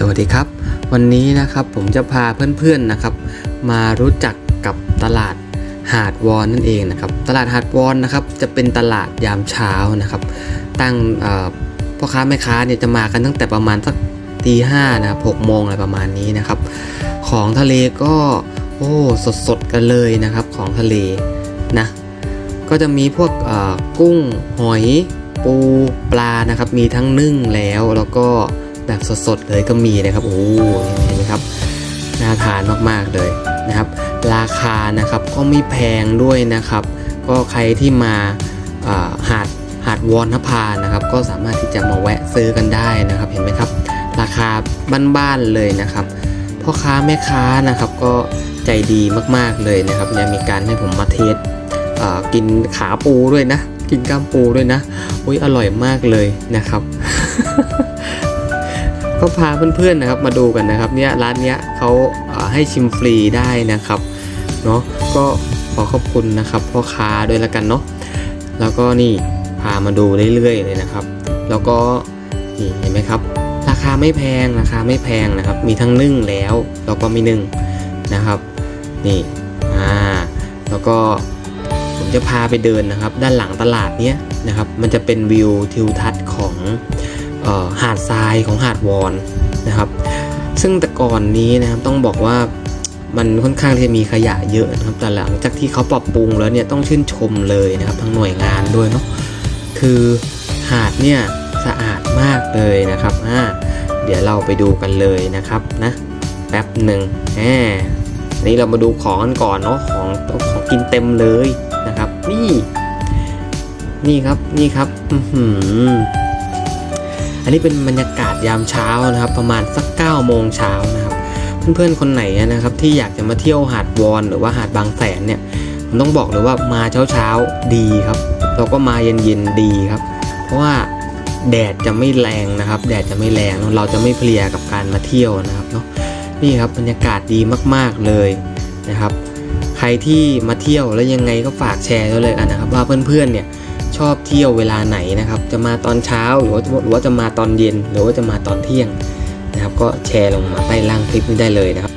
สวัสดีครับ วันนี้นะครับผมจะพาเพื่อนๆนะครับ มารู้จักกับตลาดหาดวอนนั่นเองนะครับ ตลาดหาดวอนนะครับ จะเป็นตลาดยามเช้านะครับ ตั้งพ่อค้าแม่ค้าเนี่ยจะมากันตั้งแต่ประมาณสักตีห้านะครับหกโมงอะไรประมาณนี้นะครับ ของทะเลก็โอ้สดๆกันเลยนะครับของทะเลนะก็จะมีพวกกุ้งหอยปูปลานะครับ มีทั้งนึ่งแล้วแล้วก็ แบบสดๆเลยก็มีนะครับโอ้เห็นไหมครับน่าทานมากๆเลยนะครับ ราคานะครับก็ไม่แพงด้วยนะครับ ก็ใครที่มาหาดหาดวอนนภานะครับ ก็สามารถที่จะมาแวะซื้อกันได้นะครับ เห็นไหมครับ ราคาบ้านๆเลยนะครับพ่อค้าแม่ค้านะครับก็ใจดีมากๆเลยนะครับเนี่ยมีการให้ผมมาเทสกินขาปูด้วยนะ กินกล้ามปูด้วยนะอุ้ยอร่อยมากเลยนะครับ ก็พาเพื่อนๆนะครับมาดูกันนะครับเนี่ยร้านเนี้ยเขาให้ชิมฟรีได้นะครับเนาะก็ขอขอบคุณนะครับพ่อค้าด้วยละกันเนาะแล้วก็นี่พามาดูเรื่อยๆเลยนะครับ แล้วก็นี่เห็นไหมครับ ราคาไม่แพงราคาไม่แพงนะครับ มีทั้งนึ่งแล้วแล้วก็ไม่นึ่งนะครับนี่อ่าแล้วก็ผมจะพาไปเดินนะครับ ด้านหลังตลาดเนี้ยนะครับ มันจะเป็นวิวทิวทัศน์ของ หาดทรายของหาดวอนนะครับ ซึ่งแต่ก่อนนี้นะครับต้องบอกว่ามันค่อนข้างที่จะมีขยะเยอะนะครับ แต่หลังจากที่เขาปรับปรุงแล้วเนี่ยต้องชื่นชมเลยนะครับทั้งหน่วยงานด้วยเนาะคือหาดเนี่ยสะอาดมากเลยนะครับอ่าเดี๋ยวเราไปดูกันเลยนะครับนะแป๊บหนึ่งแหมนี่เรามาดูของกันก่อนเนาะของของกินเต็มเลยนะครับ นี่ นี่ครับนี่ครับ อื อันนี้เป็นบรรยากาศยามเช้านะครับ ประมาณสัก9โมงเช้านะครับ เพื่อนๆคนไหนนะครับที่อยากจะมาเที่ยวหาดวอนหรือว่าหาดบางแสนเนี่ยผมต้องบอกเลยว่ามาเช้าๆดีครับแล้วก็มาเย็นๆดีครับ เพราะว่าแดดจะไม่แรงนะครับ แดดจะไม่แรงเนอะเราจะไม่เพลียกับการมาเที่ยวนะครับเนาะนี่ครับบรรยากาศดีมากๆเลยนะครับ ใครที่มาเที่ยวแล้วยังไงก็ฝากแชร์ด้วยเลยกันนะครับ ว่าเพื่อนๆเนี่ย ชอบเที่ยวเวลาไหนนะครับ จะมาตอนเช้าหรือว่าหรือว่าจะมาตอนเย็น หรือว่าจะมาตอนเที่ยงนะครับ ก็แชร์ลงมาใต้ล่างคลิปนี้ได้เลยนะครับ